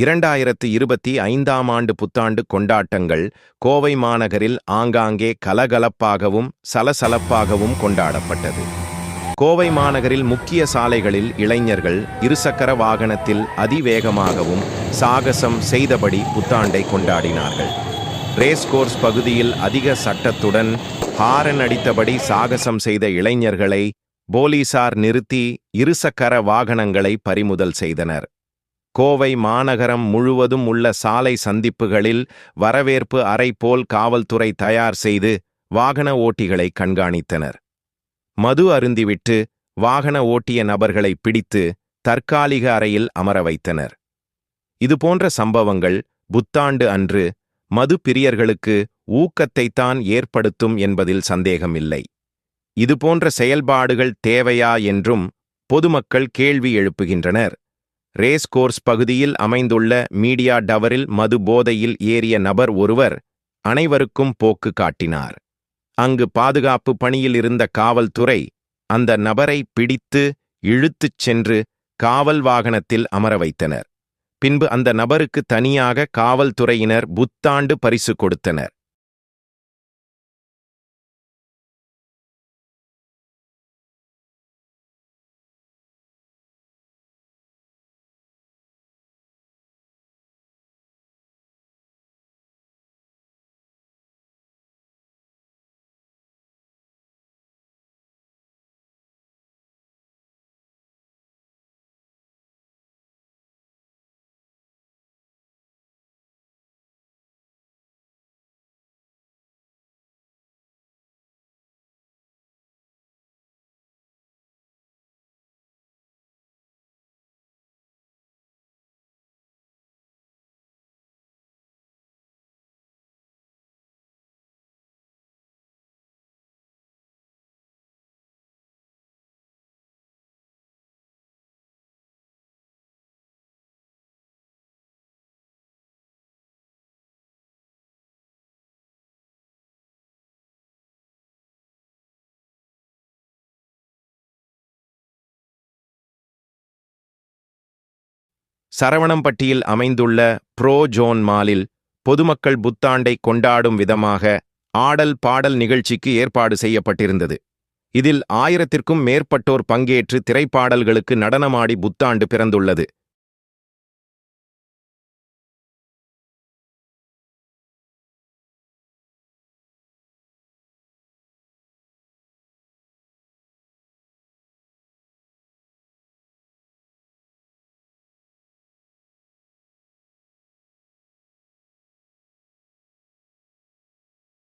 இரண்டாயிரத்து இருபத்தி ஐந்தாம் ஆண்டு புத்தாண்டு கொண்டாட்டங்கள் கோவை மாநகரில் ஆங்காங்கே கலகலப்பாகவும் சலசலப்பாகவும் கொண்டாடப்பட்டது. கோவை மாநகரில் முக்கிய சாலைகளில் இளைஞர்கள் இருசக்கர வாகனத்தில் அதிவேகமாகவும் சாகசம் செய்தபடி புத்தாண்டை கொண்டாடினார்கள். ரேஸ் கோர்ஸ் பகுதியில் அதிக சட்டத்துடன் ஹாரன் அடித்தபடி சாகசம் செய்த இளைஞர்களை போலீசார் நிறுத்தி இருசக்கர வாகனங்களை பறிமுதல் செய்தனர். கோவை மாநகரம் முழுவதும் உள்ள சாலை சந்திப்புகளில் வரவேற்பு அறை போல் காவல்துறை தயார் செய்து வாகன ஓட்டிகளை கண்காணித்தனர். மது அருந்திவிட்டு வாகன ஓட்டிய நபர்களை பிடித்து தற்காலிக அறையில் அமர வைத்தனர். இதுபோன்ற சம்பவங்கள் புத்தாண்டு அன்று மது பிரியர்களுக்கு ஊக்கத்தைத்தான் ஏற்படுத்தும் என்பதில் சந்தேகமில்லை. இதுபோன்ற செயல்பாடுகள் தேவையா என்றும் பொதுமக்கள் கேள்வி எழுப்புகின்றனர். ரேஸ் கோர்ஸ் பகுதியில் அமைந்துள்ள மீடியா டவரில் மது போதையில் ஏறிய நபர் ஒருவர் அனைவருக்கும் போக்கு காட்டினார். அங்கு பாதுகாப்பு பணியில் இருந்த காவல்துறை அந்த நபரை பிடித்து இழுத்துச் சென்று காவல் வாகனத்தில் அமர வைத்தனர். பின்பு அந்த நபருக்கு தனியாக காவல்துறையினர் புத்தாண்டு பரிசு கொடுத்தனர். சரவணம்பட்டியில் அமைந்துள்ள ப்ரோ ஜோன் மாலில் பொதுமக்கள் புத்தாண்டை கொண்டாடும் விதமாக ஆடல் பாடல் நிகழ்ச்சிக்கு ஏற்பாடு செய்யப்பட்டிருந்தது. இதில் ஆயிரத்திற்கும் மேற்பட்டோர் பங்கேற்று திரைப்பாடல்களுக்கு நடனமாடி புத்தாண்டு பிறந்துள்ளது.